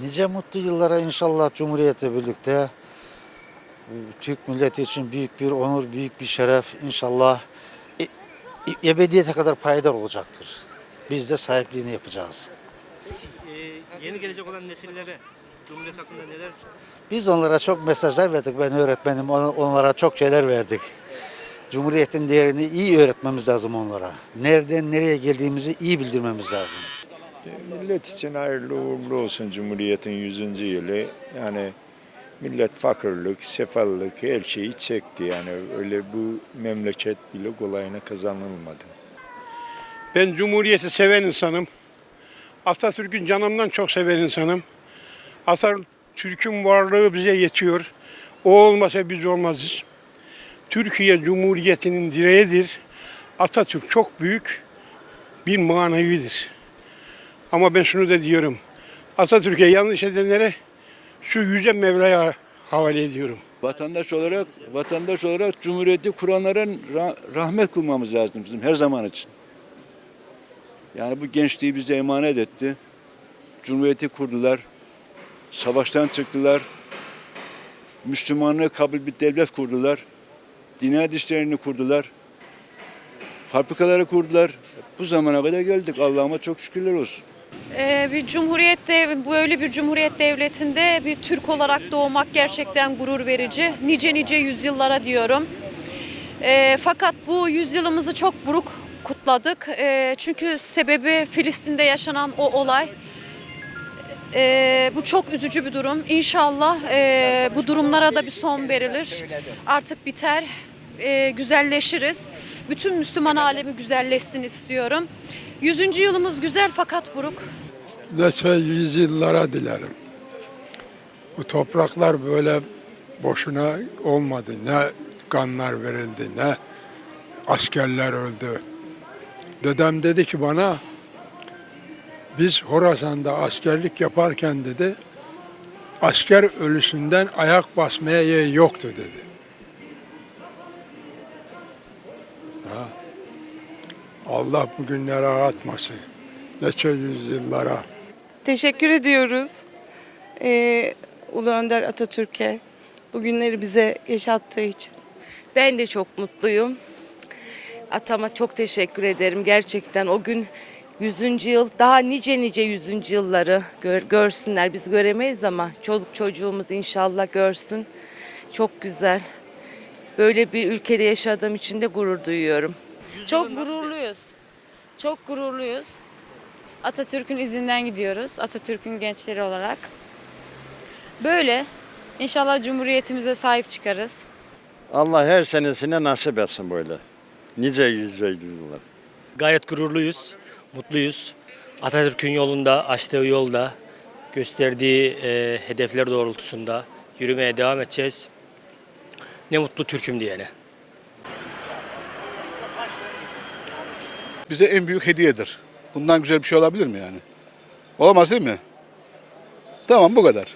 Nice mutlu yıllara inşallah Cumhuriyet'le birlikte Türk milleti için büyük bir onur, büyük bir şeref inşallah e- e- ebediyete kadar payidar olacaktır. Biz de sahipliğini yapacağız. Peki e, yeni gelecek olan nesillere Cumhuriyet hakkında neler Biz onlara çok mesajlar verdik. Ben öğretmenim. Onlara çok şeyler verdik. Cumhuriyetin değerini iyi öğretmemiz lazım onlara. Nereden nereye geldiğimizi iyi bildirmemiz lazım. Millet için hayırlı uğurlu olsun Cumhuriyet'in 100. yılı. Yani millet fakirlik, sefallık her şeyi çekti. Yani öyle bu memleket bile kolayına kazanılmadı. Ben Cumhuriyeti seven insanım. Atatürk'ün canımdan çok seven insanım. Atatürk'ün varlığı bize yetiyor. O olmasa biz olmazız. Türkiye Cumhuriyeti'nin direğidir. Atatürk çok büyük bir manevidir. Ama ben şunu da diyorum. Atatürk'e yanlış edenlere şu yüce Mevla'ya havale ediyorum. Vatandaş olarak vatandaş olarak cumhuriyeti kuranların ra- rahmet kılmamız lazım bizim her zaman için. Yani bu gençliği bize emanet etti. Cumhuriyeti kurdular. Savaştan çıktılar. Müslümanlığı kabul bir devlet kurdular. Dinayet işlerini kurdular. Fabrikaları kurdular. Bu zamana kadar geldik. Allah'ıma çok şükürler olsun. Ee, bir cumhuriyette, böyle bir cumhuriyet devletinde bir Türk olarak doğmak gerçekten gurur verici. Nice nice yüzyıllara diyorum. Ee, fakat bu yüzyılımızı çok buruk kutladık. Ee, çünkü sebebi Filistin'de yaşanan o olay. Ee, bu çok üzücü bir durum. İnşallah e, bu durumlara da bir son verilir. Artık biter, e, güzelleşiriz. Bütün Müslüman alemi güzelleşsin istiyorum. Yüzüncü yılımız güzel fakat buruk. Nice yüzyıllara dilerim. Bu topraklar böyle boşuna olmadı. Ne kanlar verildi, ne askerler öldü. Dedem dedi ki bana, biz Horasan'da askerlik yaparken dedi, asker ölüsünden ayak basmaya yoktu dedi. Ha. Allah bugünlere atmasın. Neçe yüzyıllara. Teşekkür ediyoruz ee, Ulu Önder Atatürk'e bu günleri bize yaşattığı için. Ben de çok mutluyum. Atama çok teşekkür ederim. Gerçekten o gün 100. yıl daha nice nice 100. yılları gör, görsünler. Biz göremeyiz ama çoluk çocuğumuz inşallah görsün. Çok güzel. Böyle bir ülkede yaşadığım için de gurur duyuyorum. Çok gururluyuz. Çok gururluyuz. Atatürk'ün izinden gidiyoruz. Atatürk'ün gençleri olarak. Böyle. İnşallah Cumhuriyetimize sahip çıkarız. Allah her senesine nasip etsin böyle. Nice yüce yıllar. Gayet gururluyuz, mutluyuz. Atatürk'ün yolunda, açtığı yolda, gösterdiği e, hedefler doğrultusunda yürümeye devam edeceğiz. Ne mutlu Türk'üm diyene. Bize en büyük hediyedir. Bundan güzel bir şey olabilir mi yani? Olamaz değil mi? Tamam bu kadar.